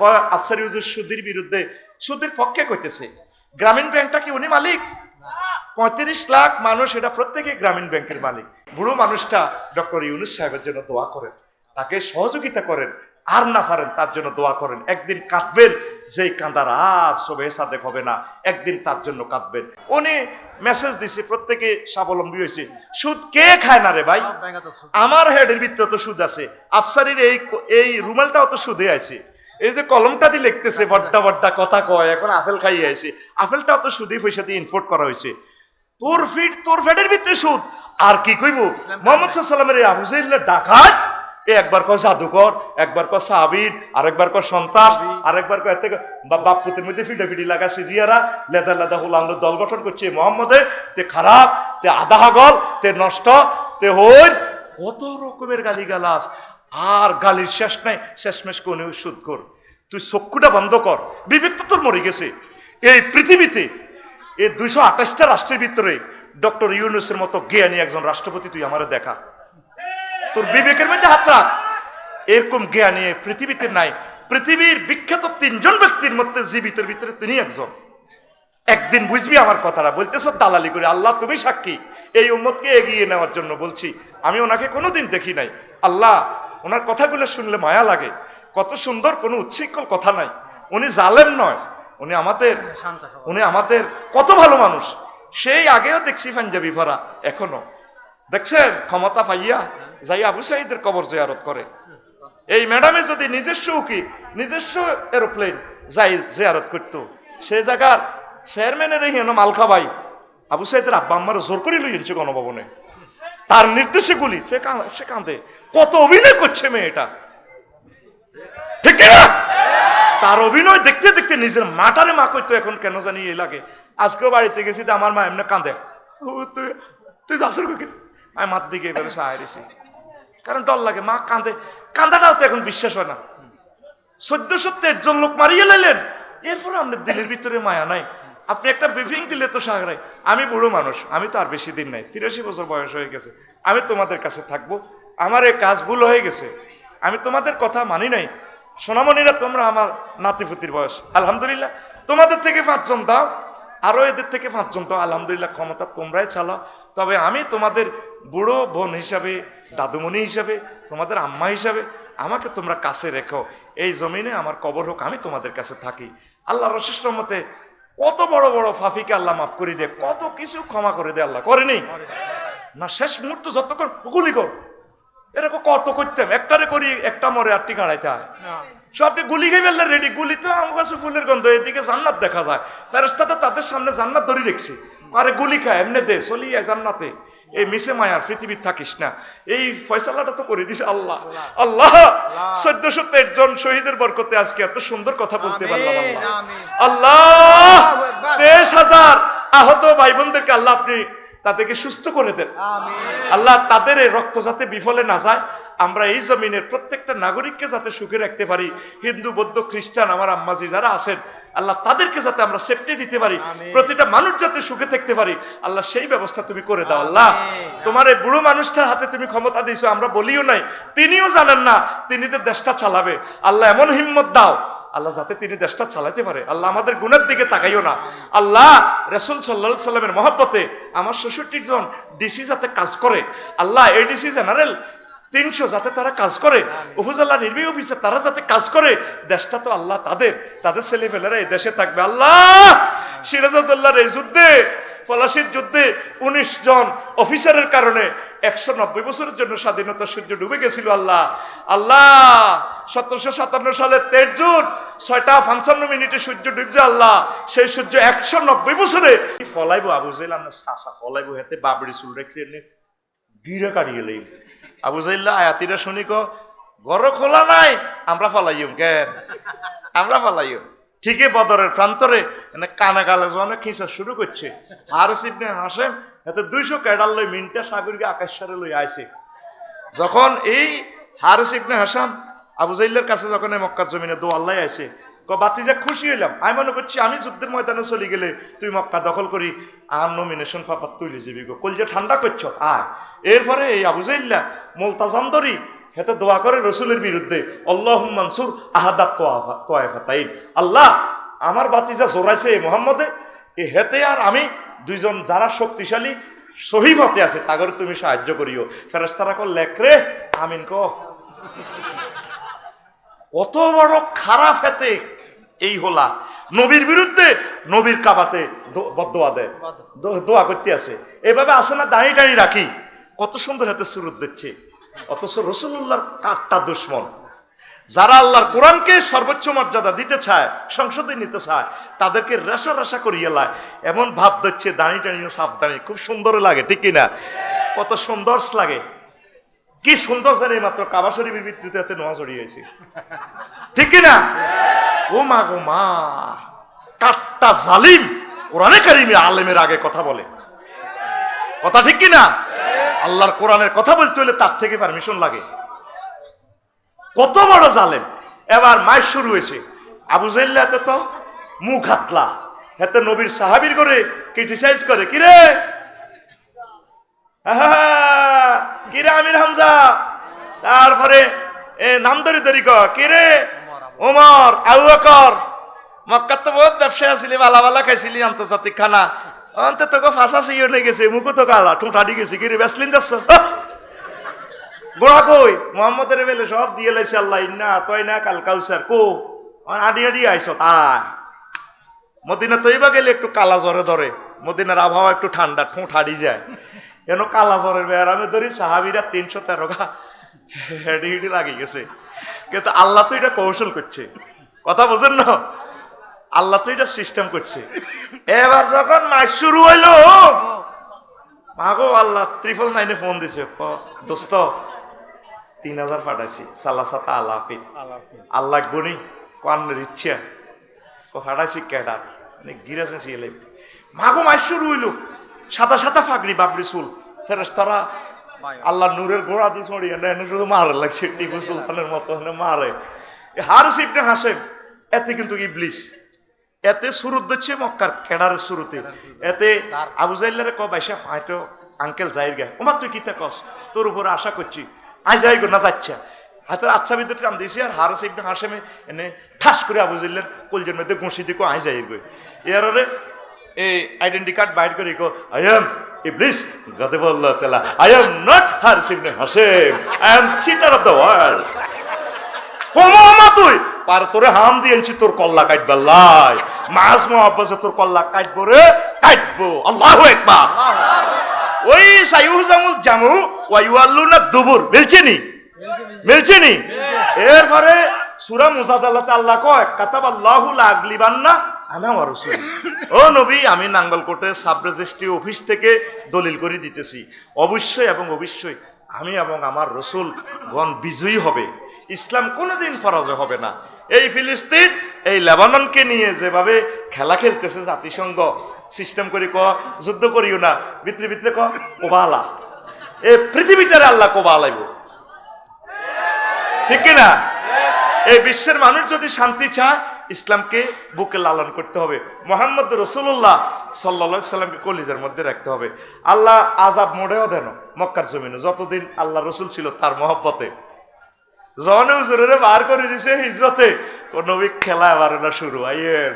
কয় আফসারি হুজুর সুদের বিরুদ্ধে সুদের পক্ষে কইতেছে গ্রামীণ ব্যাংকটা কি উনি মালিক? পঁয়ত্রিশ লাখ মানুষ এটা প্রত্যেকে গ্রামীণ ব্যাংকের মালিক। বুড়ো মানুষটা ডক্টর ইউনুস সাহেবের জন্য দোয়া করেন তাকে সহযোগিতা করেন আর না পারেন তার জন্য দোয়া করেন। একদিন কাঁদবেন যেই কাঁদার আর সবে সাদেক হবে না একদিন তার জন্য কাঁদবেন। উনি মেসেজ দিছে প্রত্যেকে স্বাবলম্বী হয়েছে। সুদ কে খায় না রে ভাই? আমার হেডের ভিতরে তো সুদ আছে। আফসারির এই এই রুমালটাও তো সুদে আছে। এই যে কলমটা দিয়ে লিখতেছে বড্ডা বড্ডা কথা কয় এখন আপেল খাইয়ে আছে আপেলটাও তো সুদে পয়সা দিয়ে ইনপোর্ট করা হয়েছে। তোর ফিট তোর ফেডের ভিতরে সুদ। আর কি কইব? মোহাম্মদ সাল্লামের এই আবু জাহিল্লা ডাকাত এ একবার কয় জাদুকর একবার কয় সাবির আরেকবার কয় সন্ত্রাস আরেকবার কয় এতে বাপ পুতের মধ্যে ফিডে ফিডি লাগা সিজিয়ারা লেদা লেদা হুলাঙ্গ দল গঠন করছে মোহাম্মদে তে খারাপ তে আধা হাগল তে নষ্ট তে হইর। কত রকমের গালি গালাস আর গালির শেষ নাই শেষমেশ কোনে সুদ কর। তুই চক্ষুটা বন্ধ কর। বিবেক তো তোর মরে গেছে। এই পৃথিবীতে এই দুইশো আঠাশটা রাষ্ট্রের ভিতরে ডক্টর ইউনুসের মতো জ্ঞানী একজন রাষ্ট্রপতি তুই আমার দেখা। তোর বিবেকের মধ্যে হাত রাখ। এরকম জ্ঞানী পৃথিবীতে নাই। পৃথিবীর বিখ্যাত তিনজন ব্যক্তির মধ্যে জীবিতের ভিতরে তিনি একজন। একদিন বুঝবি আমার কথাটা। বলতেছ দালালি করে, আল্লাহ, তুমি সাক্ষী। এই উম্মতকে এগিয়ে নেওয়ার জন্য বলছি। আমি ওনাকে কোনোদিন দেখি নাই। আল্লাহ, ওনার কথাগুলো শুনলে মায়া লাগে। কত সুন্দর কোনো উচ্ছৃঙ্খল কথা নাই। উনি জালেম নয় উনি আমাদের উনি আমাদের কত ভালো মানুষ। সেই আগেও দেখছি পাঞ্জাবি ভরা এখনও। দেখছেন? ক্ষমতা পাইয়া যাই আবু সাহিদের কবর জিয়ারত করে। এই ম্যাডামের যদি নিজস্ব উকি নিজস্ব এরোপ্লেন যাই জিয়ারত করতো সে জায়গার চেয়ারম্যানের এই হেন মালখা ভাই আবু সাইদের আব্বা আম্মার জোর করে লইছে গণভবনে। তার নির্দেশে গুলি সে সে কাঁদে। কত অভিনয় করছে মেয়েটা। ঠিক তার অভিনয় দেখতে দেখতে নিজের মাটারে মা কইতো, এখন কেন জানি এই লাগে? আজকেও বাড়িতে গেছি তো আমার মা এমনি কাঁদে। তুই তুই যাসর আমি মার দিকে এভাবে সাহায্য কারণ ডর লাগে, মা কাঁদে। কান্দাটাও তো এখন বিশ্বাস হয় না। সদ্য সত্যের জন লোক মারিয়ে লাইলেন। এরপরে আপনার দিনের ভিতরে মায়া নাই। আপনি একটা ব্রিফিং দিলে তো সাগরাই আমি বুড়ো মানুষ, আমি তো আর বেশি দিন নাই। তিরাশি বছর বয়স হয়ে গেছে। আমি তোমাদের কাছে থাকব। আমার এই কাজ ভুল হয়ে গেছে। আমি তোমাদের কথা মানি নাই। সোনামণিরা তোমরা আমার নাতিপুতির বয়স। আলহামদুলিল্লাহ। তোমাদের থেকে পাঁচজন দাও আরও এদের থেকে পাঁচজন দাও। আলহামদুলিল্লাহ ক্ষমতা তোমরাই চালাও। তবে আমি তোমাদের বুড়ো বোন হিসাবে দাদুমণি হিসাবে তোমাদের আম্মা হিসাবে আমাকে তোমরা কাছে রেখো। এই জমিনে আমার কবর হোক আমি তোমাদের কাছে থাকি। আল্লাহ রশিষ্ট মতে কত বড় বড় ফাফিকে আল্লাহ মাফ করে দে কত কিছু ক্ষমা করে দে আল্লাহ। করেনি? না শেষ মুহূর্ত যতক্ষণ গুলি কর। এরকম কত করতাম একটারে করি একটা মরে আটটি গাড়াইতে হয়। সো আপনি গুলি খেয়ে ফেললে রেডি গুলি তো আমার কাছে ফুলের গন্ধ। এদিকে জান্নাত দেখা যায়। ফেরেস্তাতে তাদের সামনে জান্নাত ধরে রেখছে। আরে গুলি খায় এমনি দে চলি যায় জান্নাতে। এই মিশে মায়ার পৃথিবীর থাকিস না। এই ফয়সালাটা তো করে দিছে আল্লাহ। আল্লাহ। চোদ্দ সত্তর জন শহীদের বরকতে আজকে এত সুন্দর কথা বলতে পারলাম আল্লাহ। তেইশ হাজার আহত ভাই বোনদেরকে আল্লাহ আপনি তাদেরকে সুস্থ করে দেন। আল্লাহ তাদের এই রক্ত যাতে বিফলে না যায় আমরা এই জমিনের প্রত্যেকটা নাগরিককে যাতে সুখে রাখতে পারি। হিন্দু বৌদ্ধ খ্রিস্টান আমার আম্মাজি যারা আছেন আল্লাহ তাদেরকে যাতে আমরা সেফটি দিতে পারি প্রতিটা মানুষ যাতে সুখে থাকতে পারি আল্লাহ সেই ব্যবস্থা তুমি করে দাও আল্লাহ। তোমার এই বুড়ো মানুষটার হাতে তুমি ক্ষমতা দিয়েছ আমরা বলিও নাই তিনিও জানেন না তিনি তো দেশটা চালাবে। আল্লাহ এমন হিম্মত দাও আল্লাহ যাতে তিনি দেশটা চালাতে পারে। আল্লাহ আমাদের গুণের দিকে তাকাইও না। আল্লাহ রসুল সাল্লা সাল্লামের মহব্বতে আমার ষষট্টি জন ডিসি যাতে কাজ করে। আল্লাহ এডিসি জেনারেল তিনশো যাতে তারা কাজ করে। উপজেলা নির্বাহী অফিসে তারা যাতে কাজ করে। দেশটা তো আল্লাহ তাদের তাদের ছেলেপেলেরা এই দেশে থাকবে। আল্লাহ! সিরাজউদ্দৌলার এই যুদ্ধে পলাশির যুদ্ধে উনিশ জন অফিসারের কারণে একশো নব্বই বছরের জন্য স্বাধীনতা সূর্য ডুবে গেছিল আল্লাহ। আল্লাহ, সতেরোশো সাতান্ন সালের তেইশ জুন ছয়টা পঞ্চান্ন মিনিটে সূর্য ডুবছে আল্লাহ। সেই সূর্য একশো নব্বই বছরে ফলাইবো আবু জাইল আমরা সাসা ফলাইবো হেতে বাবড়ি চুল রেখে এনে গিরে কাটি গেলে আবু জাইল্লা আয়াতিরা শুনি ঘর খোলা নাই, আমরা ফলাইম কেন? আমরা ফলাইম ঠিকই বদরের প্রান্তরে, এনে কানে গালে জনে খিঁচা শুরু করছে। আর সিপনে হাসেম এতে দুইশো ক্যাডাল লই মিনটা সাগরকে আকাশ সারে লই আইছে। যখন এই হারিস ইবনে হাসান আবু জাইল্লার কাছে যখন এই মক্কার জমিনে দো আল্লাহ ক বাতিজা খুশি হইলাম। আমি মনে করছি আমি যুদ্ধের ময়দানে চলে গেলে তুই মক্কা দখল করি আর নমিনেশন পাপার তুলে যাবি গো। কলজে ঠান্ডা করছ, আয়। এরপরে এই আবু জাইল্লা মোলতাজাম দরি হেতে দোয়া করে রসুলের বিরুদ্ধে। আল্লাহ মানসুর আহাদাত তোয়াফা তাই আল্লাহ আমার বাতিজা জোরাইছে এই মোহাম্মদে। এ হেতে আর আমি দুইজন যারা শক্তিশালী সহিমতে আছে, তাগর তুমি সাহায্য করিও। ফেরেস্তারা কর লেখরে আমিন ক কত বড় খারাপ হেতে এই হোলা। নবীর বিরুদ্ধে নবীর কাবাতে দো- বদোয়া দেয় দোয়া। করতে আছে এভাবে আসে না দাঁড়িয়ে দাঁড়িয়ে রাখি। কত সুন্দর হাতে সুরত দিচ্ছে। অথচ রসুল্লাহর কাঠটা দুশ্মন। যারা আল্লাহর কোরআনকে সর্বোচ্চ মর্যাদা দিতে চায় সংসদে নিতে চায়, তাদেরকে রেশা রেশা করিয়ে লায়। এমন ভাব দিচ্ছে দাঁড়িয়ে দাঁড়িয়ে সাবধানে খুব সুন্দর লাগে, ঠিক কিনা? কত সুন্দর লাগে। কি সুন্দর জানি মাত্র কাবা শরীফের ভিত্তিতে এতে নোয়া জড়িয়েছে ঠিক কিনা? ও মা গো মা কাট্টা জালিম। কোরআনে কারিমে আলেমের আগে কথা বলে। কথা ঠিক কিনা? আল্লাহর কোরআনের কথা বলতে হলে তার থেকে পারমিশন লাগে। কত বড় জালেম। এবার মাস শুরু হয়েছে। আবু জাইল্লা এতে তো মুখ হাতলা। এতে নবীর সাহাবির করে ক্রিটিসাইজ করে। কিরে কিরে আমির হামজা? তারপরে, এ নাম ধরি ধরি কিরে ওমর, আবু বকর। মক্কাত তো বহুত ব্যবসায় আসিলি বালা বালা খাইছিলি, আন্তর্জাতিক খানা। অন্তে তোকে ফাঁসা নিয়ে গেছে মুখো তো কালা ঠোঁটা গেছে কিরে বেসলিন যাচ্ছ? গোড়া কই? মোহাম্মদের বেলে সব দিয়ে লাইছে আল্লাহ ইন্না তই না কাল কাউসার কো? আদি আদি আইস আয় মদিনা তৈবা গেলে একটু কালা জ্বরে ধরে মদিনার আবহাওয়া একটু ঠান্ডা ঠোঁট হারি যায়। এন কালা জ্বরের বেয়ারামে ধরি সাহাবিরা তিনশো তেরো গা হেডি হেডি লাগি গেছে। কিন্তু আল্লাহ তো এটা কৌশল করছে। কথা বোঝেন না? আল্লাহ তো এটা সিস্টেম করছে। এবার যখন মাস শুরু হইল মাগো আল্লাহ ত্রিপল নাইনে ফোন দিছে ক, দোস্ত তিন হাজার পাঠাইছি। সাল্লা সাতা আল্লাহ আল্লাহ গুনি কান্নের ইচ্ছা ও হারাইছি ক্যাডার। মানে গিরাছে সিএলএ মাগো মাস শুরু হইল সাদা সাদা ফাগড়ি বাবরি চুল। ফেরেস তারা আল্লাহ নূরের গোড়া দিয়ে ছড়িয়ে এনে শুধু মারে লাগছে। টিপু সুলতানের মতো মারে। হার সিপনে হাসেন এতে কিন্তু ইবলিস। এতে শুরু দিচ্ছে মক্কার কেডারের শুরুতে এতে আবু জাইল্লারে ক বাইসা হয়তো আঙ্কেল যাইর গে। ওমা তুই কিতা কস? তোর উপরে আশা করছি। আই যাই গো না যাচ্ছা। হাতে আচ্ছা ভিতরে কাম দিয়েছি আর হারস ইবনে হাসেমে এনে ঠাস করে আবু জাইল্লার কলজের মধ্যে ঘুষি দিকো আই যাই গই এরারে এই আইডেন্টি কার্ড বাইর করে কো আই এম ইবলিস গাদেব আল্লাহ তাআলা। I am not Haris ibne Hashem I am cheater of the world. কমা তুই! পার তোরে হাম দিয়েছি, তোর কল্লা কাটবে লাই। মাস মহাব্বাসে তোর কল্লা কাটবো রে, কাটবো। আল্লাহু একবার ওই সাইউ জামু জামু ওয়াইওয়াল্লু না দুবুর। মিলছে নি? মিলছে নি? এরপরে সুরা মুজাদালাতে আল্লাহ কয়, কাতাব আল্লাহু লাগলিবান্না আনা ওয়া রাসূল। ও নবী, আমি নাঙ্গলকোটে সাব রেজিস্ট্রি অফিস থেকে দলিল করে দিতেছি। অবশ্যই এবং অবশ্যই আমি এবং আমার রসুল গণ বিজয়ী হবে। ইসলাম কোনোদিন পরাজয় হবে না। এই ফিলিস্তিন, এই লেবাননকে নিয়ে যেভাবে খেলা খেলতেছে জাতিসংঘ সিস্টেম করে ক, যুদ্ধ করিও না, ভিতরে ভিতরে ক, কোবালা। এ পৃথিবীটারে আল্লাহ কোবালাইব। ঠিক কিনা? এই বিশ্বের মানুষ যদি শান্তি চায়, ইসলামকে বুকে লালন করতে হবে। মোহাম্মদ রসুল্লাহ সাল্লা সাল্লামকে কলিজার মধ্যে রাখতে হবে। আল্লাহ আজাব মোড়েও দেন মক্কার জমিনে। যতদিন আল্লাহ রসুল ছিল, তার মহব্বতে। জনে হুজুরে বার করে দিছে হিজরতে। কোন খেলা এবার না শুরু আইয়ের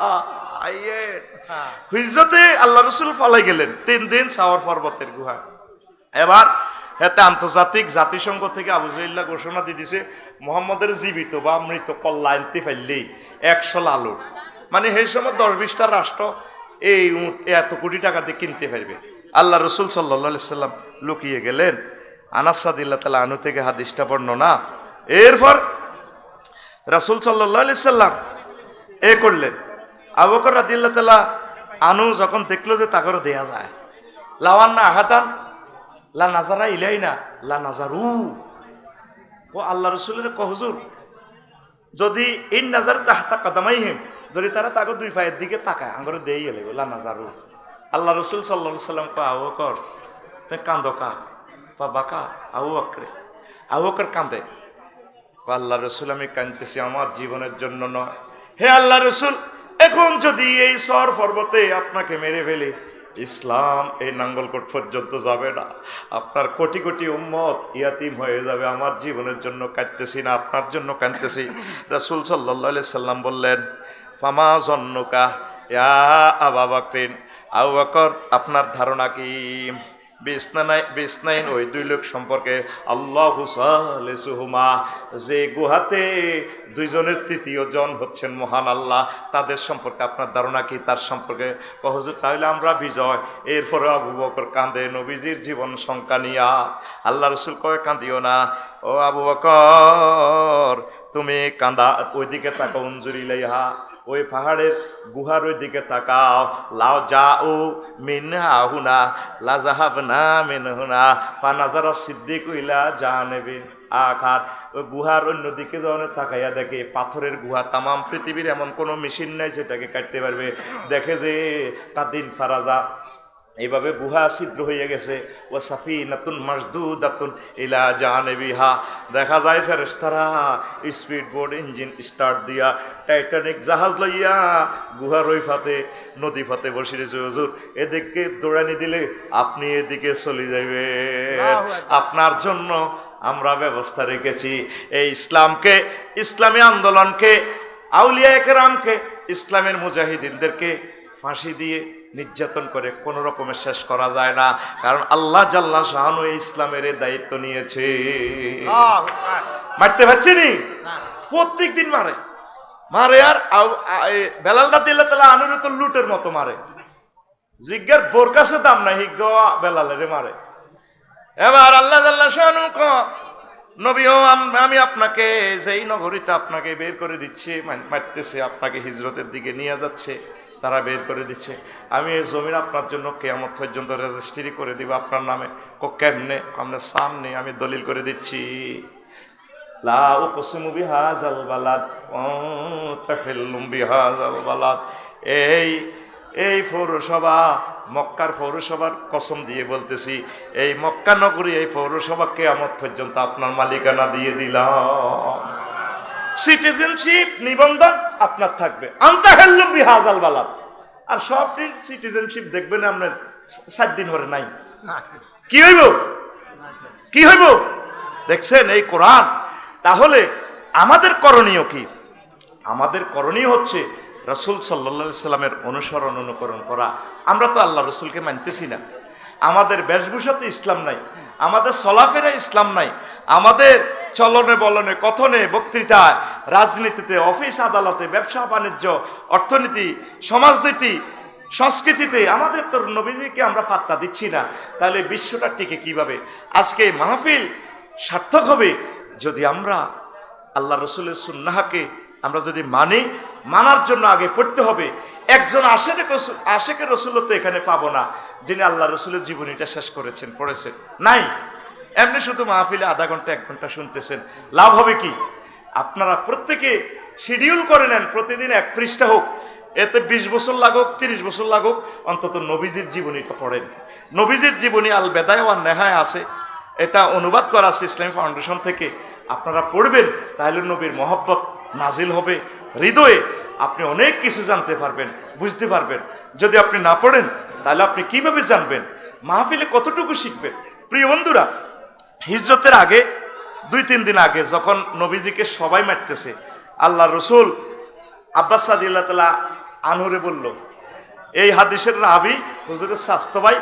আইয়ের হিজরতে আল্লাহ রসুল পালাই গেলেন তিন দিন সাওয়ার পর্বতের গুহা। এবার এতে আন্তর্জাতিক জাতিসংঘ থেকে আবু জাইল্লা ঘোষণা দিয়ে দিছে মোহাম্মদের জীবিত বা মৃত কল্লা আনতে পারলেই একশো লালু। মানে সেই সময় দশ বিশটা রাষ্ট্র এই এত কোটি টাকা দিয়ে কিনতে পারবে। আল্লাহ রসুল সাল্লা সাল্লাম লুকিয়ে গেলেন। আনাসাদিল্লা তালা আনু থেকে হাদিসটা বর্ণনা। এরপর রাসুল সাল্লাম এ করলেন আবকর রাদিল্লা তালা আনু যখন দেখল যে তাকে দেয়া যায় লাওয়ান না আহাতান লা নাজারা ইলাই না লা নাজারু ও আল্লাহ রসুলের কহজুর যদি এই নাজার তাহতা কাদামাই হিম যদি তারা তাকে দুই পায়ের দিকে তাকায়, আঙ্গরে দেই এলে লা নাজারু আল্লাহ রসুল সাল্লা সাল্লাম কো আও কর? বা বাকা আউ অকরে আউ অকর কান্দে কো আল্লাহ রসুল, আমি কাঁদতেছি, আমার জীবনের জন্য নয়। হে আল্লাহ রসুল, এখন যদি এই সর পর্বতে আপনাকে মেরে ফেলে, ইসলাম এই নাঙ্গলকোট পর্যন্ত যাবে না। আপনার কোটি কোটি উম্মত ইয়াতিম হয়ে যাবে। আমার জীবনের জন্য কাঁদতেছি না, আপনার জন্য কাঁদতেছি। রাসুল সাল্লাহ সাল্লাম বললেন, ফামা জন্নকা ইয়া আবা বাকরিন? আপনার ধারণা কি? বিসনাই বিসনাইন ওই দুই লোক সম্পর্কে আল্লাহ সুহুমা যে গুহাতে দুইজনের তৃতীয় জন হচ্ছেন মহান আল্লাহ, তাদের সম্পর্কে আপনার ধারণা কি? তার সম্পর্কে কহজুর তাহলে আমরা বিজয়। এরপরে আবু বকর কাঁদে, নবীজির জীবন সংখ্যা নিয়া। আল্লাহ রসুল কয়, কাঁদিও না। ও আবু বকর, তুমি কাঁদা, ওইদিকে তাকা উঞ্জুরি লাইহা ওই পাহাড়ের গুহার ওই দিকে তাকাও। লাও যা ও মিনহা হুনা, লা জাহাব না মিন হুনা পানাজারা সিদ্দিক উইলা যা নেবে আঘাত ওই গুহার অন্যদিকে যখন তাকাইয়া দেখে পাথরের গুহা তামাম পৃথিবীর এমন কোনো মেশিন নাই যেটাকে কাটতে পারবে। দেখে যে কাদিন ফারাজা এইভাবে গুহা ছিদ্র হয়ে গেছে। ও সাফি নাতুন মজদু দাতুন ইলা বিহা দেখা যায় ফেরেস্তারা স্পিড বোর্ড ইঞ্জিন স্টার্ট দিয়া টাইটানিক জাহাজ লইয়া গুহার ওই ফাতে নদী ফাতে বসে রয়েছে। হুজুর এদিকে দৌড়ানি দিলে আপনি এদিকে চলে যাবেন আপনার জন্য আমরা ব্যবস্থা রেখেছি। এই ইসলামকে ইসলামী আন্দোলনকে আউলিয়া একরামকে ইসলামের মুজাহিদিনদেরকে ফাঁসি দিয়ে নির্যাতন করে কোন রকমের শেষ করা যায় না। কারণ আল্লাহ জাল্লা শাহানু ইসলামের দায়িত্ব নিয়েছে। মারতে পারছি নি? প্রত্যেক দিন মারে। মারে আর বেলালটা দিলে তাহলে আনুরে তো লুটের মতো মারে। জিজ্ঞার বোর কাছে দাম নাই হিজ্ঞ বেলালেরে মারে। এবার আল্লাহ জাল্লা শাহানু ক নবীও আম- আমি আপনাকে যেই নগরীতে আপনাকে বের করে দিচ্ছি মারতেছে আপনাকে হিজরতের দিকে নিয়ে যাচ্ছে। তারা বের করে দিচ্ছে। আমি এই জমিন আপনার জন্য কেয়ামত পর্যন্ত রেজিস্ট্রি করে দিব। আপনার নামে কো কেমনে? আপনার সামনে আমি দলিল করে দিচ্ছি। এই এই পৌরসভা, মক্কার পৌরসভার কসম দিয়ে বলতেছি, এই মক্কা নগরী এই পৌরসভাকে কেয়ামত পর্যন্ত আপনার মালিকানা দিয়ে দিলাম। সিটিজেনশিপ নিবন্ধন আপনার থাকবে। আন্তা হেল্লুম বিহাজাল বালাদ। আর সব সিটিজেনশিপ দেখবেন আপনার সাত দিন পরে নাই। কি হইব? কি হইব? দেখছেন এই কোরআন? তাহলে আমাদের করণীয় কি? আমাদের করণীয় হচ্ছে রসুল সাল্লা সাল্লামের অনুসরণ অনুকরণ করা। আমরা তো আল্লাহ রসুলকে মানতেছি না। আমাদের বেশভূষাতে ইসলাম নাই। আমাদের চলাফেরা ইসলাম নাই। আমাদের চলনে বলনে, কথনে, বক্তৃতায়, রাজনীতিতে, অফিস, আদালতে, ব্যবসা, বাণিজ্য, অর্থনীতি, সমাজনীতি, সংস্কৃতিতে, আমাদের তো নবীজিকে আমরা ফাত্তা দিচ্ছি না। তাহলে বিশ্বটা টিকে কীভাবে? আজকে মাহফিল সার্থক হবে যদি আমরা আল্লাহ রসুলের সুন্নাহাকে আমরা যদি মানি, মানার জন্য আগে পড়তে হবে। একজন আশেকে আশেকে রসুল তো এখানে পাবো না, যিনি আল্লাহ রসুলের জীবনীটা শেষ করেছেন, পড়েছেন। নাই। এমনি শুধু মাহফিলে আধা ঘণ্টা, এক ঘণ্টা শুনতেছেন। লাভ হবে কি? আপনারা প্রত্যেকে শিডিউল করে নেন, প্রতিদিন এক পৃষ্ঠা হোক। এতে বিশ বছর লাগুক, তিরিশ বছর লাগুক, অন্তত নবীজির জীবনীটা পড়েন। নবীজির জীবনী আল বেদায় আর নেহায় আছে। এটা অনুবাদ করা আছে ইসলামী ফাউন্ডেশন থেকে। আপনারা পড়বেন, তাহলে নবীর মহব্বত নাজিল হবে। হৃদয়ে আপনি অনেক কিছু জানতে পারবেন, বুঝতে পারবেন। যদি আপনি না পড়েন, তাহলে আপনি কীভাবে জানবেন? মাহফিলে কতটুকু শিখবেন? প্রিয় বন্ধুরা হিজরতের আগে, দুই, তিন দিন আগে যখন নবীজিকে সবাই মারতেছে, আল্লাহ রসুল আব্বাস সাদিল্লা তালা আনহুরে বলল, এই হাদিসের রাবি হুজুরের স্বাস্থ্য ভাই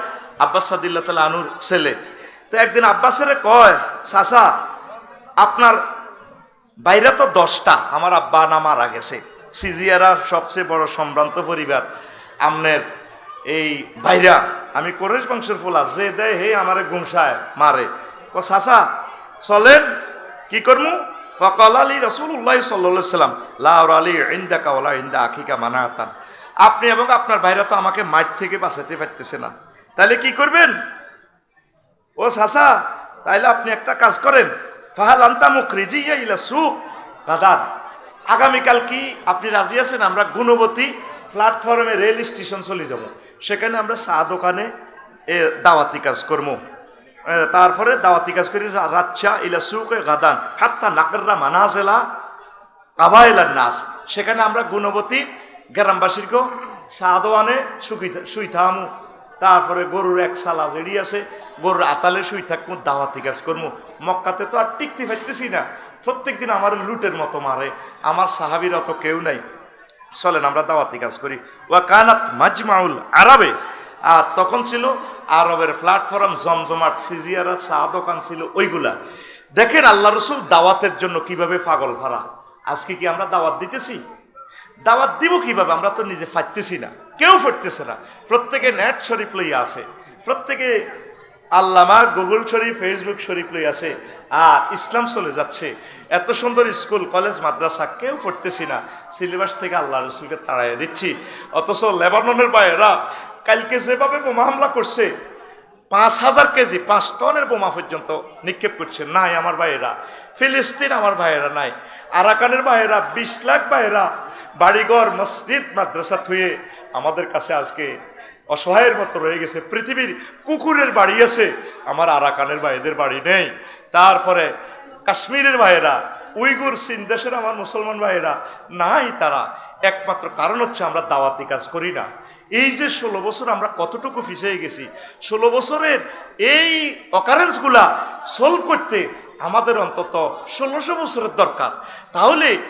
আব্বাস সাদিল্লা তালা আনুর ছেলে। তো একদিন আব্বাসের কয় সাসা আপনার বাইরে তো দশটা, আমার আব্বা না মারা গেছে। সিজিয়ারা সবচেয়ে বড় সম্ভ্রান্ত পরিবার, আমনের এই বাইরা আমি কোরেশ বংশের ফোলা, যে দেয়, হে আমারে গুমসায় মারে। ক সাসা, চলেন, কি করমু? ফকল আলী রসুল্লাহ সাল্লা সাল্লাম লাউর আলী ইন্দা কাওলা ইন্দা আখিকা মানাতান। আপনি এবং আপনার বাইরে তো আমাকে মাঠ থেকে বাঁচাতে পারতেছে না। তাহলে কি করবেন? ও সাসা তাইলে আপনি একটা কাজ করেন। ফাহাল আন্তা মুখরিজি ইলা সুখ দাদার আগামীকাল কি আপনি রাজি আছেন? আমরা গুণবতী প্ল্যাটফর্মে রেল স্টেশন চলে যাব। সেখানে আমরা চা দোকানে এ দাওয়াতি কাজ করব তারপরে দাওয়াতি কাজ করি রা- রাচ্চা ইলা গাদান, হাত্তা নাকররা মানাজেলা কাবাইলার নাচ সেখানে আমরা গুণবতী গ্রামবাসীরকেও চা দোয়ানে সুখী সুইথামু তারপরে গরুর এক সালা জেড়ি আছে, গরুর আতালে শুই থাকব দাওয়াতি কাজ করব মক্কাতে তো আর টিকতে পারতেছি না। প্রত্যেক দিন আমার লুটের মতো মারে, আমার সাহাবির অত কেউ নাই। চলেন আমরা দাওয়াতি কাজ করি। ওয়া কানাত মাজমাউল আরবে আর তখন ছিল আরবের প্ল্যাটফর্ম, জমজমাট, সিজিয়ারা চা দোকান ছিল, ওইগুলা। দেখেন আল্লাহ রসুল দাওয়াতের জন্য কীভাবে পাগল ভাড়া? আজকে কি আমরা দাওয়াত দিতেছি? দাওয়াত দিব কীভাবে? আমরা তো নিজে ফাটতেছি না। কেউ ফাটতেছে না। প্রত্যেকে নেট শরীফ লইয়া আছে। প্রত্যেকে আল্লামা গুগল শরীফ, ফেসবুক শরীফ লই আছে। আর ইসলাম চলে যাচ্ছে। এত সুন্দর স্কুল, কলেজ, মাদ্রাসা কেউ পড়তেছি না। সিলেবাস থেকে আল্লাহ রসুলকে তাড়াইয়া দিচ্ছি। অথচ লেবাননের বাইরা কালকে যেভাবে বোমা হামলা করছে, পাঁচ হাজার কেজি, পাঁচ টনের বোমা পর্যন্ত নিক্ষেপ করছে। নাই আমার ভাইয়েরা, ফিলিস্তিন আমার ভাইয়েরা নাই, আরাকানের ভাইয়েরা, বিশ লাখ ভাইয়েরা, বাড়িঘর, মসজিদ, মাদ্রাসা থুয়ে আমাদের কাছে আজকে অসহায়ের মতো রয়ে গেছে। পৃথিবীর কুকুরের বাড়ি আছে, আমার আরাকানের ভাইদের বাড়ি নেই। তারপরে কাশ্মীরের ভাইয়েরা, উইগুর চীন দেশের আমার মুসলমান ভাইয়েরা, নাই তারা। একমাত্র কারণ হচ্ছে আমরা দাওয়াতি কাজ করি না। এই যে ষোলো বছর আমরা কতটুকু পিছিয়ে গেছি, ষোলো বছরের এই অকারেন্সগুলা সলভ করতে আমাদের অন্তত ষোলোশো বছরের দরকার। তাহলে